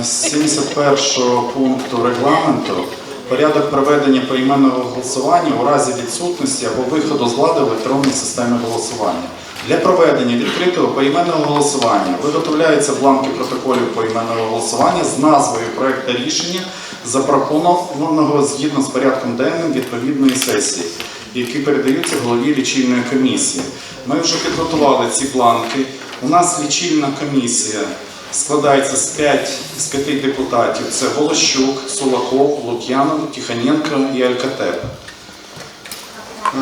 е, 71 пункту регламенту порядок проведення поіменного голосування у разі відсутності або виходу з ладу електронної системи голосування. Для проведення відкритого поіменного голосування виготовляються бланки протоколів поіменного голосування з назвою проекту рішення, запропонованого згідно з порядком денним відповідної сесії, які передаються голові лічильної комісії. Ми вже підготували ці бланки. У нас лічильна комісія складається з 5, з 5 депутатів. Це Волощук, Сулаков, Лук'янов, Тихоненко і Алькатеп. Е,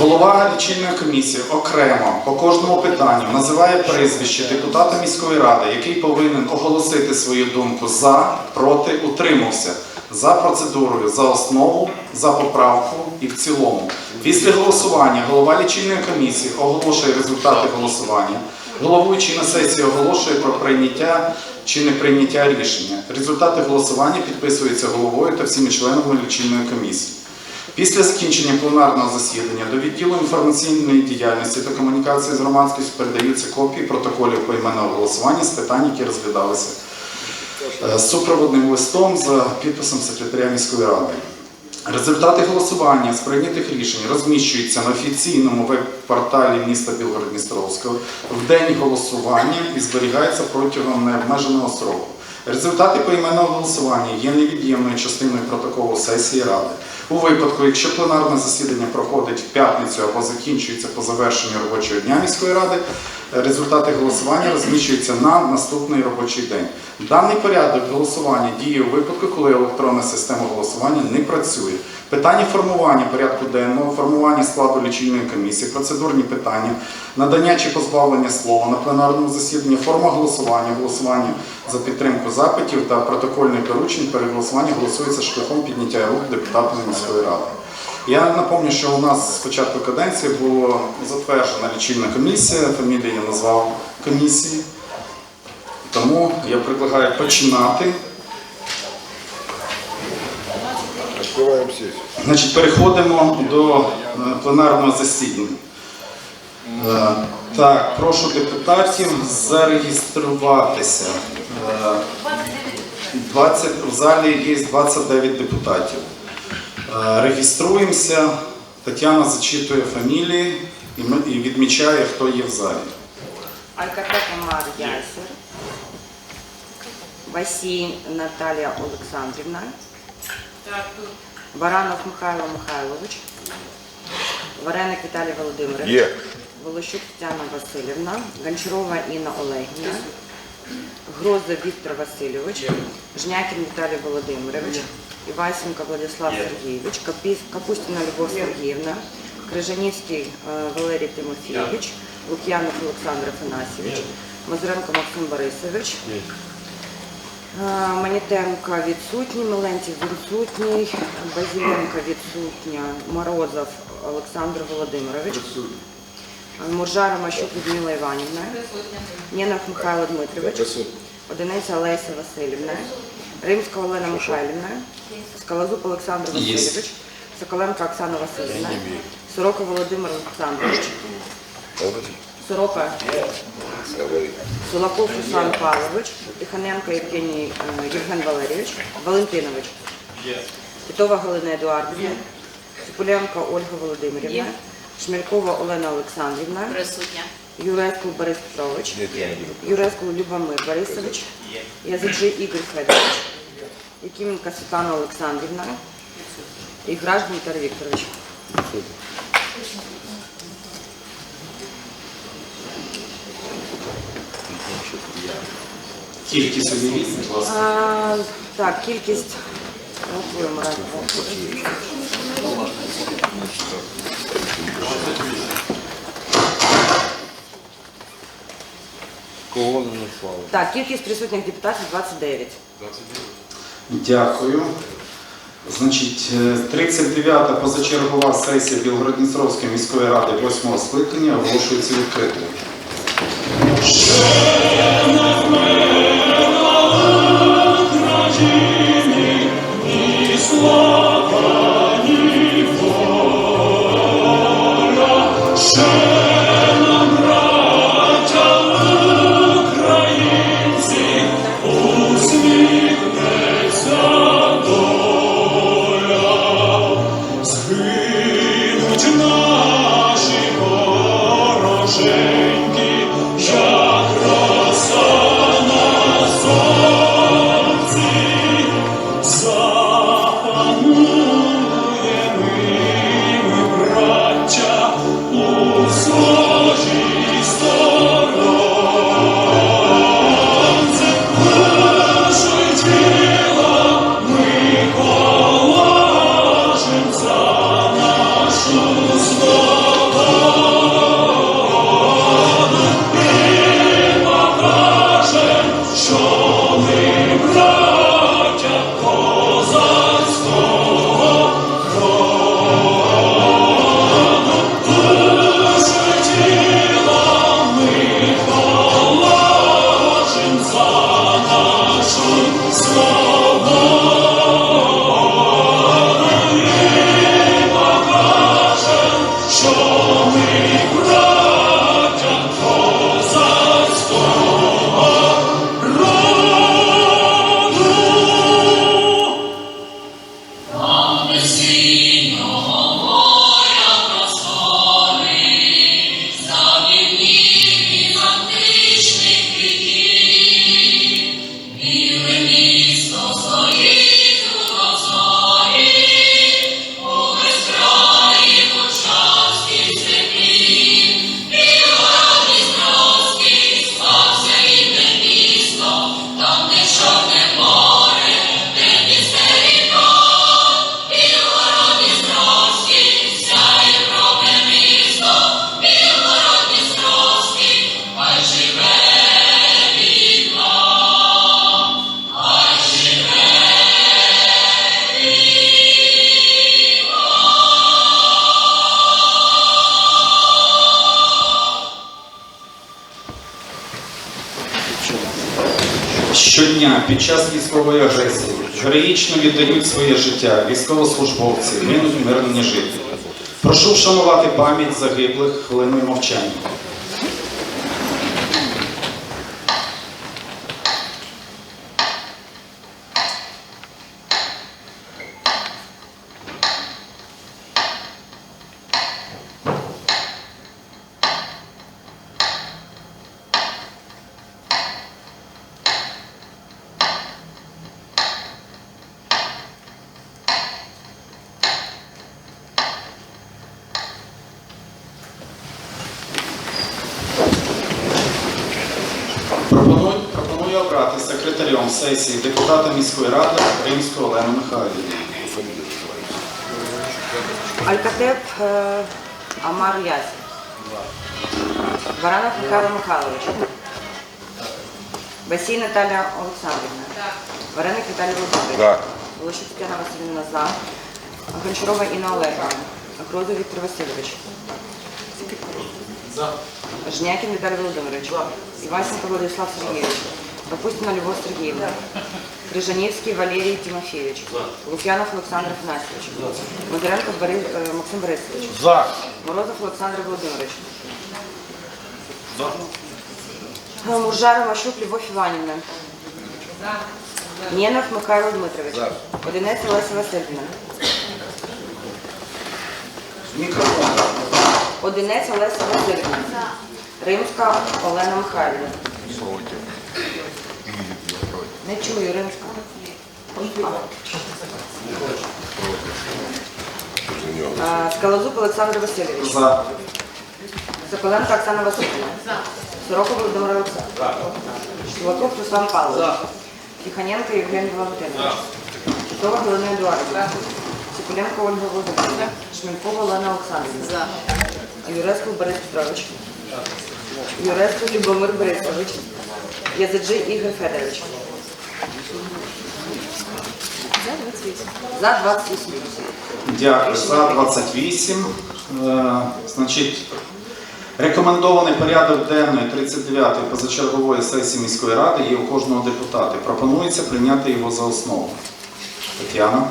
Голова лічильної комісії окремо по кожному питанню називає прізвище депутата міської ради, який повинен оголосити свою думку за, проти, утримався за процедурою, за основу, за поправку і в цілому. Після голосування голова лічильної комісії оголошує результати голосування. Головуючий на сесії оголошує про прийняття чи не прийняття рішення. Результати голосування підписуються головою та всіми членами лічильної комісії. Після закінчення пленарного засідання до відділу інформаційної діяльності та комунікації з громадськістю передаються копії протоколів поіменного голосування з питань, які розглядалися з супроводним листом за підписом секретаря міської ради. Результати голосування з прийнятих рішень розміщуються на офіційному веб-порталі міста Білгород-Дністровського в день голосування і зберігаються протягом необмеженого строку. Результати поіменного голосування є невід'ємною частиною протоколу сесії Ради. У випадку, якщо пленарне засідання проходить в п'ятницю або закінчується по завершенню робочого дня міської ради, результати голосування розміщуються на наступний робочий день. Даний порядок голосування діє у випадку, коли електронна система голосування не працює. Питання формування порядку денного, формування складу лічильної комісії, процедурні питання, надання чи позбавлення слова на пленарному засіданні, форма голосування, голосування за підтримку запитів та протокольних доручень перед голосуванням голосується шляхом підняття рук депутатами міської ради. Я напомню, що у нас з початку каденції була затверджена лічильна комісія, фамілію я назвав комісії. Тому я предлагаю починати. Значить, переходимо до е, пленарного засідання. Е, Так, прошу депутатів зареєструватися. Е, 20, в залі є 29 депутатів. Е, Реєструємося. Тетяна зачитує фамілії і відмічає, хто є в залі. Алькатек Амар Ясер, Васій Наталія Олександрівна, Баранов Михайло Михайлович, Вареник Віталій Володимирович, Є. Волощук Тетяна Васильівна, Гончарова Інна Олегівна, Гроза Віктор Васильович, Жнякін Віталій Володимирович, Івасенко Владислав Сергійович, Капустіна Любов Сергіївна, Крижанівський е, Валерій Тимофійович, Лук'янов Олександр Афанасьович, Мазуренко Максим Борисович, е, Манітенко відсутній, Миленців відсутній, Базіленко відсутня, Морозов Олександр Володимирович, Муржара Мащук Людмила Іванівна, Нєнов Михайло Дмитрович, Одиниця Олеся Васильівна, Римська Олена Михайлівна, Скалазуб Олександр Васильович, Соколенко Оксана Васильівна, Сорока Володимир Олександрович, Сорока. Сулаков Руслан Павлович, Тихоненко Євгеній е, Євген Валерійович, Валентинович, Титова Галина Едуардівна, Ципуленко Ольга Володимирівна, Шмелькова Олена Олександрівна. Юреску Борис Петрович, не Любомир Борисович, Язиджи Ігор Федорович, Якименко Світлана Олександрівна і Граждан Віталій Вікторович. Кількість об'явіть, будь ласка. А, так, кількість. Кого не назвал? Так, кількість присутніх депутатів 29. Дякую. Значить, е, 39-та позачергова сесія Білгород-Дністровської міської ради 8 скликання оголошується відкритою. Щодня під час військової агресії героїчно віддають своє життя військовослужбовці, гинуть мирні жителі. Прошу вшанувати пам'ять загиблих хвилиною мовчання. Пропоную, пропоную обрати секретарем сесії депутата міської ради Римську Олену Михайлівну. Алькатеп э, Амар Ясин. Баранов Михайло Михайлович. Басій Наталя Олександрівна. Вареник Віталій Володимирович. За. Волощук Тетяна Васильівна за. Гончарова Інна Олегівна. Грозов Віктор Васильович. Жнякін Віталій Володимирович. Івасенко Владислав Сергійович. Капустіна Любов Сергіївна. Крижанівський Валерій Тимофійович. Лук'янов Олександр Афанасьович. Мозиренко Борис, е, Максим Борисович. За. Морозов Олександр Володимирович. Е, Муржара Машук Любов Іванівна. Нєнов Михайло Дмитрович. Одинець Олеся Васильівна. Мікрофон. Одинець Олеся Васильівна. Римська Олена Михайлівна. Не чую, Римська. Скалозуб Олександр Васильович. За. Соколенко Оксана Васильівна. Сороков Володимир Олександрович. Шулаков Руслан Павлович. Тихоненко Євген Валентинович. Титова Галина Едуардівна. Цикуленко Ольга Володимирівна. Шмелькова Олена Олександрівна. Юреско Борис Петрович. Юреско Любомир Борисович. Язиджи Ігор Федорович. За 28. Дякую. За 28. Е, Значить, рекомендований порядок денної 39-ї позачергової сесії міської ради є у кожного депутата. Пропонується прийняти його за основу. Тетяна.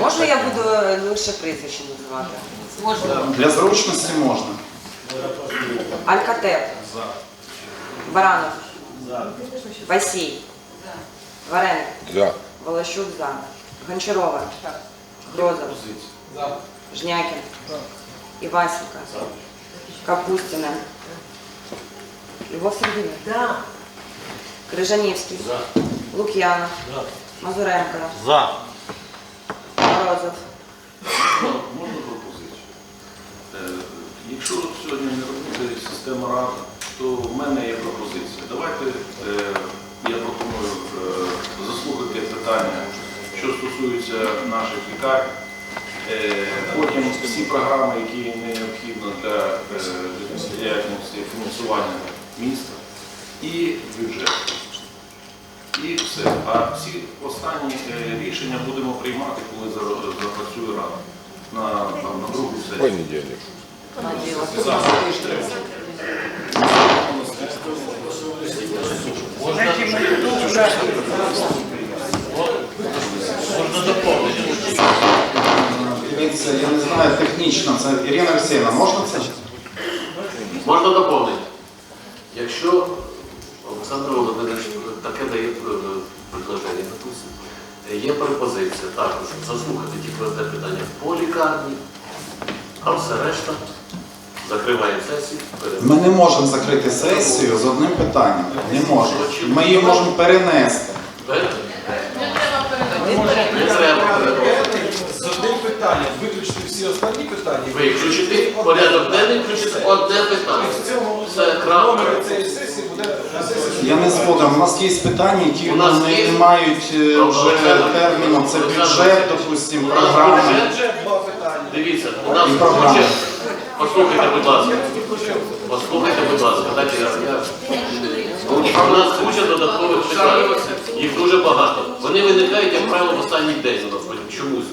Можна я буду лише прізвище називати? Для зручності можна. Алькатеп. Баранов. Васій. Вареник. За. Волощук за. Гончарова. Грозов. Жнякін. Ивасенко. Капустина. Любовь Сергеевна. Да. Крыжаневский. Лукьянов. Мазуренко. За. Морозов. Можна пропозицію? Е, Якщо сьогодні не робити систему рад, то в мене є пропозиція. Давайте е, я пропоную е, заслухати питання, що стосується наших лікарень. Е, Потім всі програми, які необхідні для фінансування міста і бюджет. І все. А всі останні рішення будемо приймати, коли запрацює рада на, на другу сесію. Понедельник. Дивіться, я не знаю технічно, це Ірина Олексіївна, можна це? Можна доповнити. Якщо Олександр Володимирович таке дає е, предложення, є пропозиція також заслухати тільки одне питання по лікарні, а все решта закриваємо сесію. Ми не можемо закрити сесію з одним питанням. Не можемо. Ми її можемо перенести. Не треба переносити. З одним питанням виключити всі останні питання. Виключити порядок денний, включити одне питання. В цьому Це крапка. номер цієї сесії буде на сесії. Я не згодом. У нас є питання, які У нас не є- мають е, вже терміну. Це бюджет, допустимо, У нас програми. бюджет. Два питання. Дивіться, у нас І програма. бюджет. Послухайте, будь ласка. Послухайте, будь ласка, дайте я. У нас куча додаткових питань. Їх дуже багато. Вони виникають, як правило, в останній день у нас чомусь.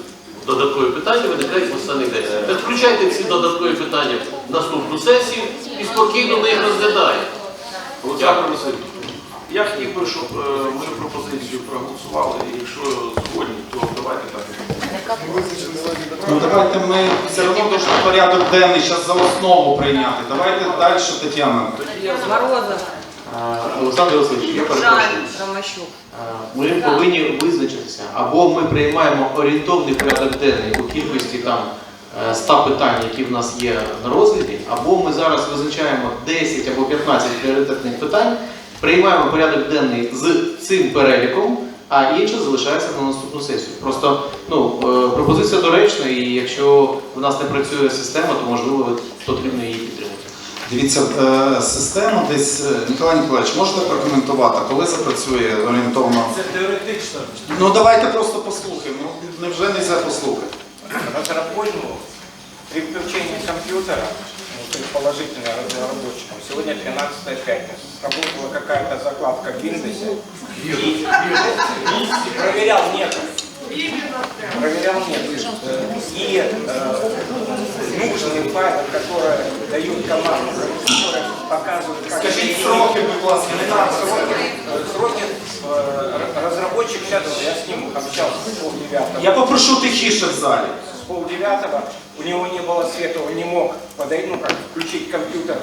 Додаткові питання виникають в останній день. Так включайте всі додаткові питання в наступну сесію і спокійно ми їх розглядаємо. Дякую, я хотів би, щоб е, мою пропозицію проголосували. І Якщо згодні, то давайте так. Ну давайте ми все одно дуже порядок денний зараз за основу прийняти. Давайте далі, Тетяна. Морозов. Олександр Васильович, я перепрошую. Ромащук. Ми повинні визначитися, або ми приймаємо орієнтовний порядок денний у кількості там е, 100 питань, які в нас є на розгляді, або ми зараз визначаємо 10 або 15 пріоритетних питань, приймаємо порядок денний з цим переліком, а інше залишається на наступну сесію. Просто ну, е, пропозиція доречна, і якщо в нас не працює система, то можливо потрібно її підтримати. Дивіться, е, система десь, е, Ніколай Ніколаєвич, можете прокоментувати, коли запрацює орієнтовно? Це теоретично. Ну давайте просто послухаємо. Ну, невже не можна послухати? разработчику при включении компьютера, ну, предположительно разработчикам, сегодня 13 пятница, сработала какая-то закладка в Windows и, и проверял нет. Проверял нет. И э, нужные файлы, которые дают команду, которые показывают, как Скажіть сроки, будь ласка, не так. Сроки, э, сроки, э, разработчик сейчас, я с ним общался с полдевятого. Я попрошу тихіше в залі. с полдевятого, у него не было света, он не мог подойти, ну как, включить компьютер,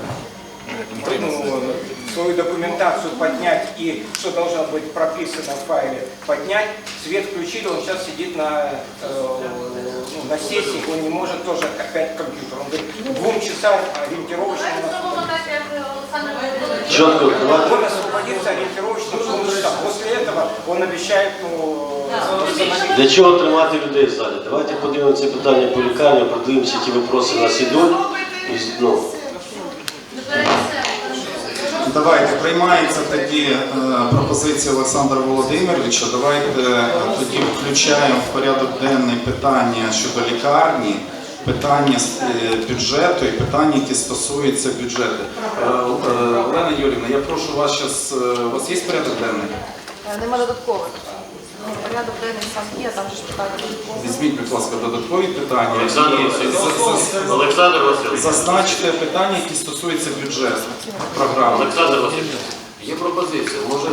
ну, свою документацию поднять и что должно быть прописано в файле, поднять, свет включили, он сейчас сидит на, э, ну, на сессии, он не может тоже опять компьютер. Он говорит, двум часам ориентировочно у нас давайте. он освободится ориентировочно в двум часам. После этого он обещает ну. Для чого тримати людей в залі? Давайте подивимося питання по лікарні, подивимося, які випроси нас ідуть. І, ну, Давайте приймається тоді е, пропозиція Олександра Володимировича. Давайте е, тоді включаємо в порядок денний питання щодо лікарні, питання е, бюджету і питання, які стосуються бюджету. Е, е, Олена Юрівна, я прошу вас зараз. У вас є порядок денний? Нема додаткових. Порядок денний сам є, там же ж питання додаткові. Візьміть, будь ласка, додаткові питання. Олександр і Васильович. за- за- Олександр Васильович. Зазначте питання, які стосуються бюджету програми. Олександр Васильович, є пропозиція, може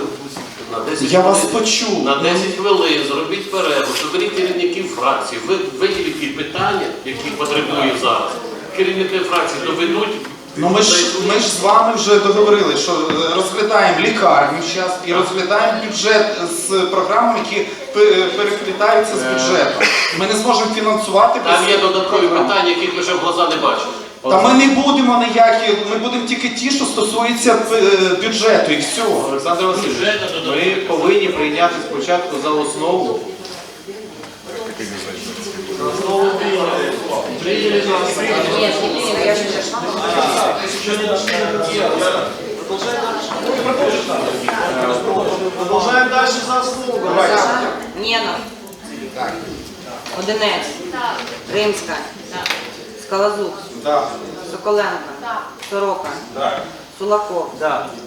на 10 Я вас хвилин- почув. На 10 хвилин зробіть перерву, соберіть керівників фракції, ви виділіть ті питання, які потребують зараз. Керівники фракції доведуть. Ну ми ж ми ж з вами вже договорили, що е, розглядаємо лікарню зараз і розглядаємо бюджет з програмами, які пе- переплітаються з бюджетом. Ми не зможемо фінансувати Там без є додаткові програм. питання, яких ви ще в глаза не бачили. Та ми не будемо ніякі, ми будемо тільки ті, що стосуються е, бюджету і все. Олександр Васильович, ми повинні прийняти спочатку за основу. Продовжаємо далі за основу. Нєнов. Одинець. Римська. Скалазук. Соколенко. Сорока. Сулаков.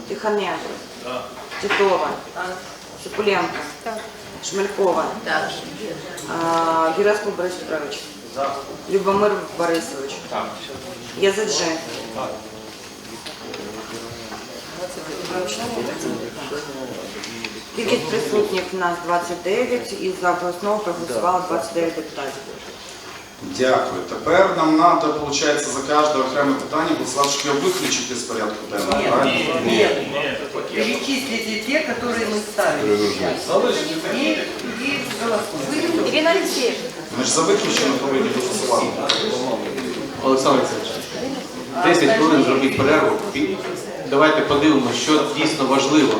Тихоненко. Титова. Ципуленко. Шмелькова. А, Герасков Борис Петрович. Любомир Борисович. Язиджи. Кількість присутніх у нас 29 і за основу проголосувало 29 депутатів. Дякую. Тепер нам треба, виходить, за кожне окреме питання, Владислав, щоб його виключити з порядку денного, правильно? Перечислите те, которые мы ставили сейчас. И, и голосуем. Ірина Алексеєвна. Ми ж за виключення повинні голосувати. Олександр Олександрович, 10 хвилин зробіть перерву. І Давайте подивимося, що дійсно важливо.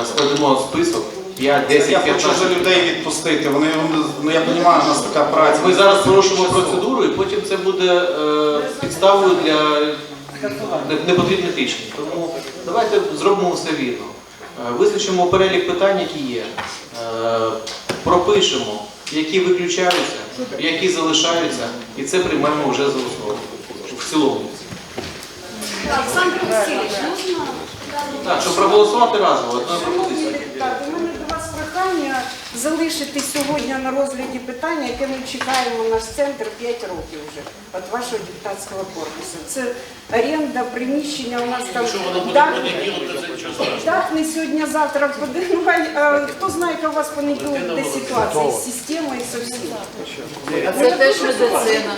Е, Складемо список 5, 10, Я хочу 15. вже людей відпустити. Вони, ну я розумію, у нас така праця. Ми зараз порушимо процедуру і потім це буде е, підставою для не- непотрібних рішень. Тому давайте зробимо все вірно. Е, Визначимо перелік питань, які є. Е, пропишемо, які виключаються, які залишаються, і це приймаємо вже за основу. В цілому. Так, щоб проголосувати разом, одною Шановні прохання залишити сьогодні на розгляді питання, яке ми чекаємо наш центр 5 років вже від вашого депутатського корпусу. Це оренда, приміщення у нас там дах, дах не сьогодні, завтра буде. Ну, е, хто знає, яка у вас понеділок буде ситуація з системою і з усім. Це теж медицина.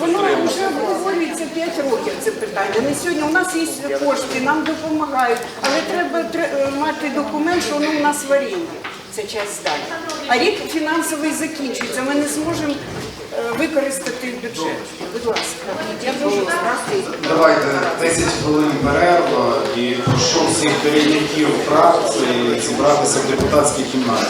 Воно вже обговорюється 5 років це питання. Не сьогодні у нас є кошти, нам допомагають, але треба тре- мати документ, що воно у нас в оренді. Це часть здань. А рік фінансовий закінчується. Ми не зможемо е, використати бюджет. Будь ласка, я дуже прошу. Давайте 10 хвилин перерва і прошу всіх керівників фракції зібратися в депутатській кімнаті.